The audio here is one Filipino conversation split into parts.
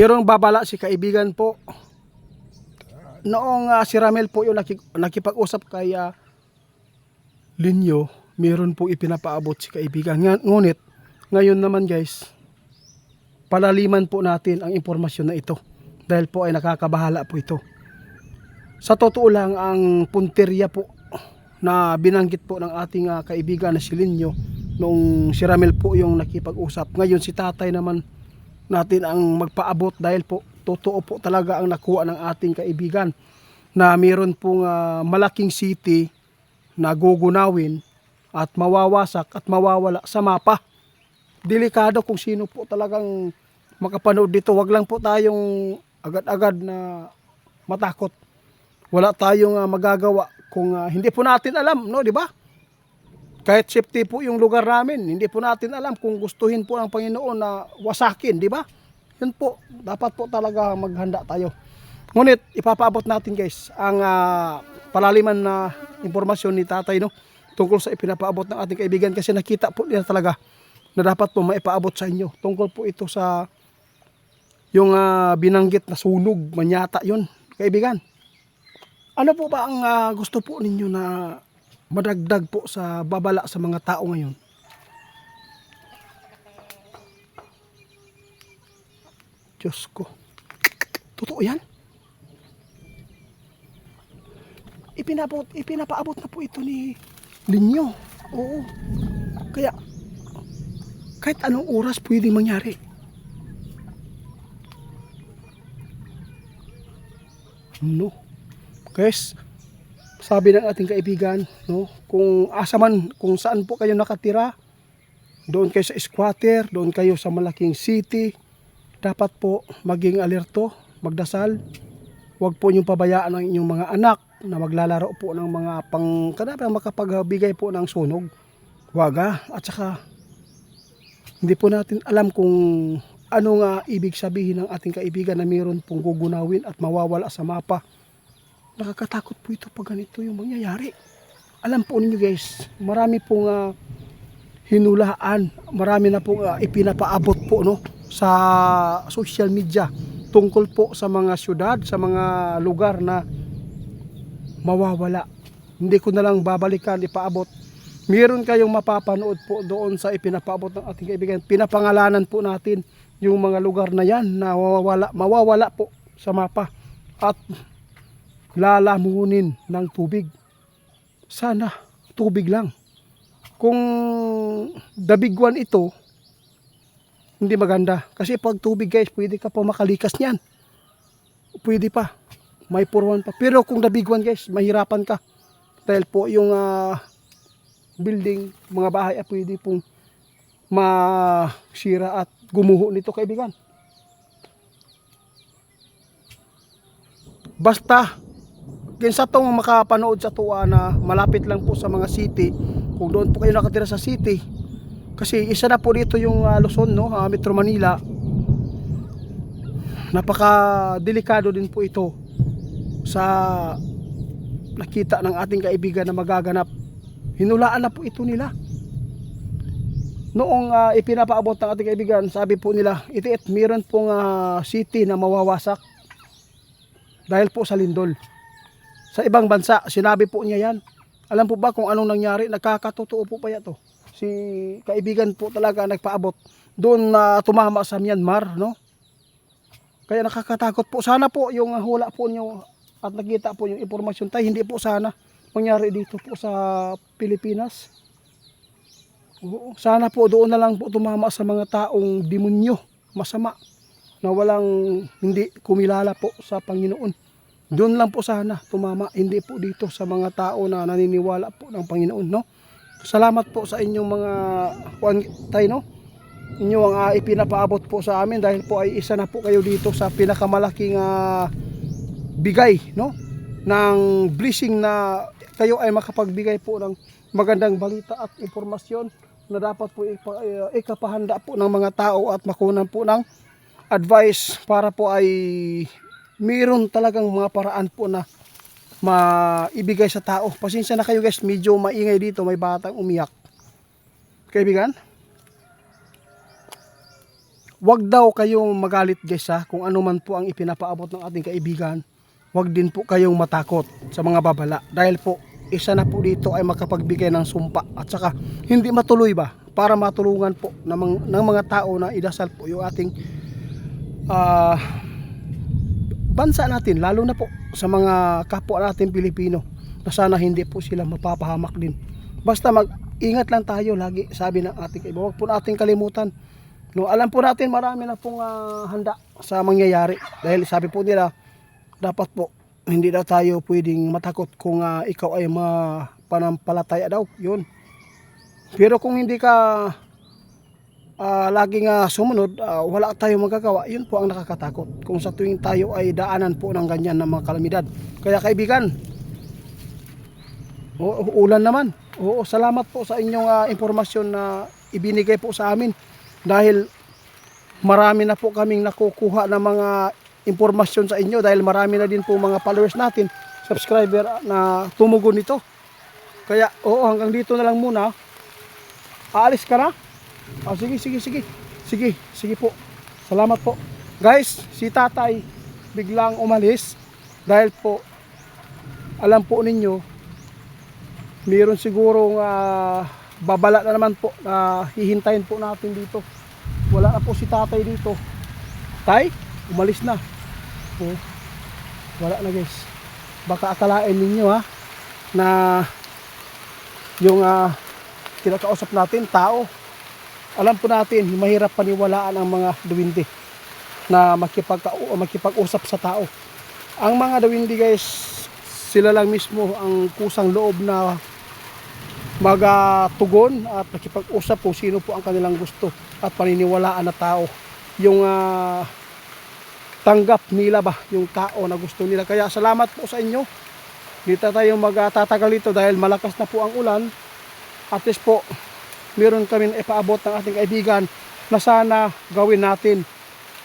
Mayroong babala si kaibigan po. Noong ah, si Ramel po yung nakik- nakipag-usap kay ah, Linyo, mayroon po ipinapaabot si kaibigan. Nga- Ngunit, ngayon naman guys, palaliman po natin ang impormasyon na ito. Dahil po ay nakakabahala po ito. Sa totoo lang, ang punteriya po na binanggit po ng ating ah, kaibigan na si Linyo noong si Ramel po yung nakipag-usap. Ngayon si tatay naman natin ang magpaabot dahil po totoo po talaga ang nakuha ng ating kaibigan na mayroon pong ah, malaking city na gugunawin at mawawasak at mawawala sa mapa. Delikado kung sino po talagang makapanood dito. Wag lang po tayong agad-agad na matakot. Wala tayong ah, magagawa kung ah, hindi po natin alam, no, di ba? Kahit safety po yung lugar namin, hindi po natin alam kung gustuhin po ng Panginoon na wasakin, di ba? Yun po, dapat po talaga maghanda tayo. Ngunit ipapaabot natin guys ang ah, palaliman na impormasyon ni tatay no tungkol sa ipinapaabot ng ating kaibigan kasi nakita po nila talaga na dapat po maipaabot sa inyo. Tungkol po ito sa yung ah, binanggit na sunog, manyata yun, kaibigan. Ano po ba ang ah, gusto po ninyo na madagdag po sa babala sa mga tao ngayon? Diyos ko. Totoo yan? Ipinabot, ipinapaabot na po ito ni Linyo. Oo. Kaya, kahit anong oras pwedeng mangyari. No. Guys, sabi ng ating kaibigan, no, kung asa man, kung saan po kayo nakatira, doon kayo sa squatter, doon kayo sa malaking city, dapat po maging alerto, magdasal. Huwag po niyong pabayaan ang inyong mga anak na maglalaro po ng mga pang kanapang makapagbigay po ng sunog. Huwag ah. At saka hindi po natin alam kung ano nga ibig sabihin ng ating kaibigan na mayroon pong gugunawin at mawawala sa mapa. Nakakatakot po ito pag ganito yung mangyayari. Alam po ninyo guys, marami pong ah, hinulaan, marami na pong ah, ipinapaabot po no sa social media tungkol po sa mga syudad, sa mga lugar na mawawala. Hindi ko na lang babalikan, ipaabot. Meron kayong mapapanood po doon sa ipinapaabot ng ating kaibigan. Pinapangalanan po natin yung mga lugar na yan na mawawala, mawawala po sa mapa. At lalamunin ng tubig. Sana tubig lang. Kung dabigwan ito, hindi maganda. Kasi pag tubig guys, pwede ka pa makalikas niyan. Pwede pa. May purwan pa. Pero kung nabigwan guys, mahirapan ka. Dahil po yung ah, building, mga bahay ay pwede pong masira at gumuho nito kaibigan. Basta, kinsa tong makapanood sa tuwa na malapit lang po sa mga city, kung doon po kayo nakatira sa city, kasi isa na po dito yung ah, Luzon, no? ah, Metro Manila. Napaka delikado din po ito sa nakita ng ating kaibigan na magaganap. Hinulaan na po ito nila. Noong ah, ipinapaabot ng ating kaibigan, sabi po nila, itiit, meron pong ah, city na mawawasak dahil po sa lindol. Sa ibang bansa, sinabi po niya yan. Alam po ba kung anong nangyari? Nakakatotoo po pa yan to. Si kaibigan po talaga nagpaabot doon na tumama sa Myanmar, no? Kaya nakakatakot po. Sana po yung hula po nyo at nakita po yung impormasyon tayo, hindi po sana mangyari dito po sa Pilipinas. Sana po doon na lang po tumama sa mga taong demonyo, masama, na walang hindi kumilala po sa Panginoon. Doon lang po sana tumama, hindi po dito sa mga tao na naniniwala po ng Panginoon, no? Salamat po sa inyong mga kuwan tayo, no? Inyo ang ah, ipinapaabot po sa amin dahil po ay isa na po kayo dito sa pinakamalaking ah, bigay, no? ng blessing na kayo ay makapagbigay po ng magandang balita at impormasyon na dapat po uh, ikapahanda po ng mga tao at makunan po ng advice para po ay mayroon talagang mga paraan po na maibigay sa tao. Pasensya na kayo guys, medyo maingay dito, may batang umiyak. Kaibigan? wag daw kayong magalit guys ha, kung ano man po ang ipinapaabot ng ating kaibigan. Wag din po kayong matakot sa mga babala dahil po isa na po dito ay makapagbigay ng sumpa at saka hindi matuloy ba para matulungan po ng, ng mga tao na idasal po yung ating ah, bansa natin lalo na po sa mga kapwa natin Pilipino na sana hindi po sila mapapahamak din. Basta mag ingat lang tayo lagi sabi ng ating kaibigan. Huwag po natin kalimutan. No alam po natin marami na pong ah, handa sa mangyayari. Dahil sabi po nila dapat po hindi daw tayo pwedeng matakot kung ah, ikaw ay mapanampalataya daw. Yun. Pero kung hindi ka ah, laging ah, sumunod, ah, wala tayong magagawa. Yun po ang nakakatakot. Kung sa tuwing tayo ay daanan po ng ganyan na mga kalamidad. Kaya kaibigan, oo, ulan naman. Oo, salamat po sa inyong ah, impormasyon na ibinigay po sa amin. Dahil marami na po kaming nakukuha ng mga impormasyon sa inyo dahil marami na din po mga followers natin, subscriber na tumugon nito. Kaya oo, hanggang dito na lang muna. Aalis ka na? Ah, sige, sige, sige. Sige, sige po. Salamat po. Guys, si tatay biglang umalis dahil po alam po ninyo meron sigurong ah, babala na naman po na hihintayin po natin dito. Wala na po si tatay dito. Tay, umalis na. Oh, wala na guys. Baka akalain ninyo ha na yung ah, kinakausap natin tao alam po natin, mahirap paniwalaan ang mga duwindi na makipag makipag-usap sa tao. Ang mga duwindi guys, sila lang mismo ang kusang loob na magatugon at makipag-usap kung sino po ang kanilang gusto at paniniwalaan na tao. Yung ah, tanggap nila ba yung tao na gusto nila. Kaya salamat po sa inyo. Dito tayo magtatagal ito dahil malakas na po ang ulan. At least po, meron kami ipaabot ng ating kaibigan na sana gawin natin.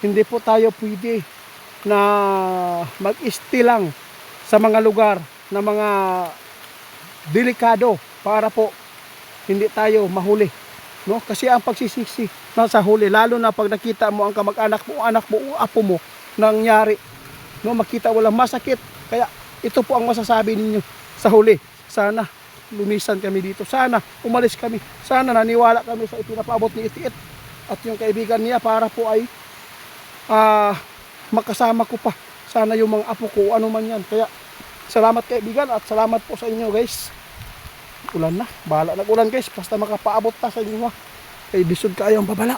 Hindi po tayo pwede na mag-isti lang sa mga lugar na mga delikado para po hindi tayo mahuli. No? Kasi ang pagsisiksi nasa huli, lalo na pag nakita mo ang kamag-anak mo, anak mo, apo mo, nangyari. No? Makita walang masakit. Kaya ito po ang masasabi ninyo sa huli. Sana lumisan kami dito. Sana umalis kami. Sana naniwala kami sa ipinapaabot ni Itiit at yung kaibigan niya para po ay ah, makasama ko pa. Sana yung mga apo ko, ano man yan. Kaya salamat kaibigan at salamat po sa inyo guys. Ulan na. Bahala nag-ulan guys. Basta makapaabot ta sa inyo. Kay bisod kayo ang babala.